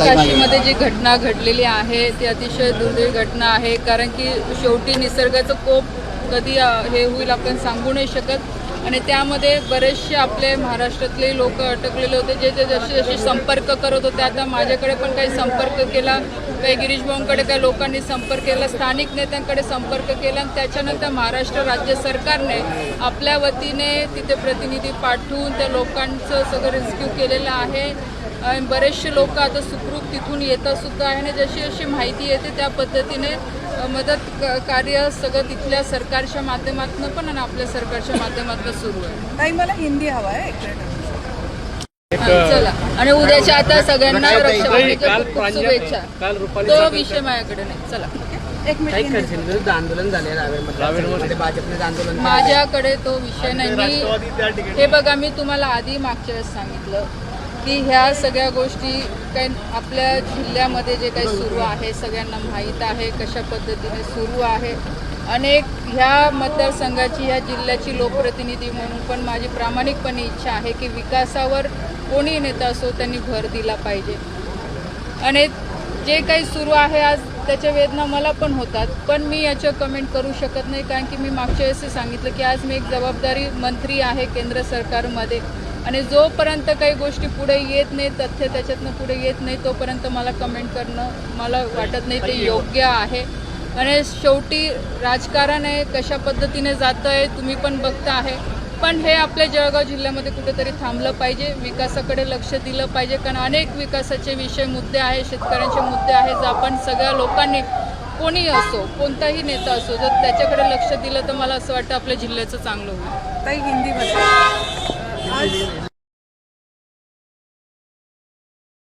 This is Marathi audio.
काशीमध्ये जी घटना घडलेली आहे ती अतिशय दुर्दैवी घटना आहे कारण की शेवटी निसर्गाचं कोप कधी हे होईल आपण सांगू नाही शकत. आणि त्यामध्ये बरेचसे आपले महाराष्ट्रातले लोक अटकलेले होते जे जे जसे जसे संपर्क करत होते. आता माझ्याकडे पण काही संपर्क केला काही गिरीश भाऊंकडे काही लोकांनी संपर्क केला स्थानिक नेत्यांकडे संपर्क केला. आणि त्याच्यानंतर महाराष्ट्र राज्य सरकारने आपल्या वतीने तिथे प्रतिनिधी पाठवून त्या लोकांचं सगळं रेस्क्यू केलेलं आहे. आणि बरेचसे लोक आता सुखरूप तिथून येतात सुद्धा आहे आणि जशी जशी माहिती येते त्या पद्धतीने मदत कार्य सगळं तिथल्या सरकारच्या माध्यमातून पण आणि आपल्या सरकारच्या माध्यमातून सुरू आहे. ताई मला हिंदी हवा आहे हा, चला. आणि उद्याच्या आता सगळ्यांना शुभेच्छा. तो विषय माझ्याकडे नाही. चला. एक मिनिट काही हिंदी खडसेंविरुद्ध आंदोलन झाले रावेरमध्ये रावेरमध्ये. भाजपने आंदोलन केलं. माझ्याकडे तो विषय नाही. मी हे बघा मी तुम्हाला आधी मागच्या वेळेस सांगितलं. की ह्या सगळ्या गोष्टी काही आपल्या जिल्ह्यामध्ये जे काही सुरू आहे सगळ्यांना माहीत आहे कशा पद्धतीने सुरू आहे. अनेक ह्या मतदारसंघाची ह्या जिल्ह्याची लोकप्रतिनिधी म्हणून पण माझी प्रामाणिकपणे इच्छा आहे की विकासावर कोणी नेता असो त्यांनी भर दिला पाहिजे. आणि जे काही सुरू आहे आज त्याच्या वेदना मला पण होतात पण मी याच्या कमेंट करू शकत नाही कारण की मी मागच्या वेळेस सांगितलं की आज मी एक जबाबदारी मंत्री आहे केंद्र सरकारमध्ये. आणि जोपर्यंत काही गोष्टी पुढे येत नाही तथ्य त्याच्यातनं पुढे येत नाही तोपर्यंत मला कमेंट करणं मला वाटत नाही ते योग्य आहे. आणि शेवटी राजकारण आहे कशा पद्धतीने जातं आहे तुम्ही पण बघता आहे. पण हे आपल्या जळगाव जिल्ह्यामध्ये कुठेतरी थांबलं पाहिजे विकासाकडे लक्ष दिलं पाहिजे कारण अनेक विकासाचे विषय मुद्दे आहे शेतकऱ्यांचे मुद्दे आहेत जे आपण सगळ्या लोकांनी कोणी असो कोणताही नेता असो जर त्याच्याकडे लक्ष दिलं तर मला असं वाटतं आपल्या जिल्ह्याचं चांगलं होईल. काही हिंदीमध्ये भाषा. 二十